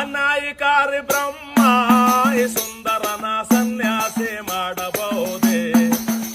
ಅನಾಯಿಕಾರಿ ಬ್ರಹ್ಮ, ಈ ಸುಂದರನ ಸನ್ಯಾಸಿ ಮಾಡಬಹುದೇ?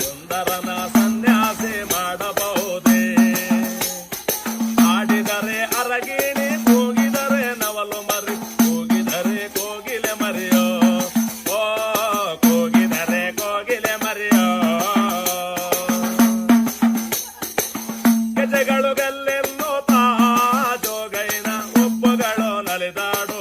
ಸುಂದರನ ಸನ್ಯಾಸಿ ಮಾಡಬಹುದೇ? ಆಡಿದರೆ ಅರಗಿಣಿ, ಕೂಗಿದರೆ ನವಲು ಮರಿ. ಕೂಗಿದರೆ ಕೋಗಿಲೆ ಮರಿಯೋ? ಓ, ಕೂಗಿದರೆ ಕೋಗಿಲೆ ಮರಿಯೋ? ಗೆಜೆಗಳು ಗೆಲ್ಲೆನ್ನುತ್ತಾ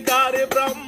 carebrar o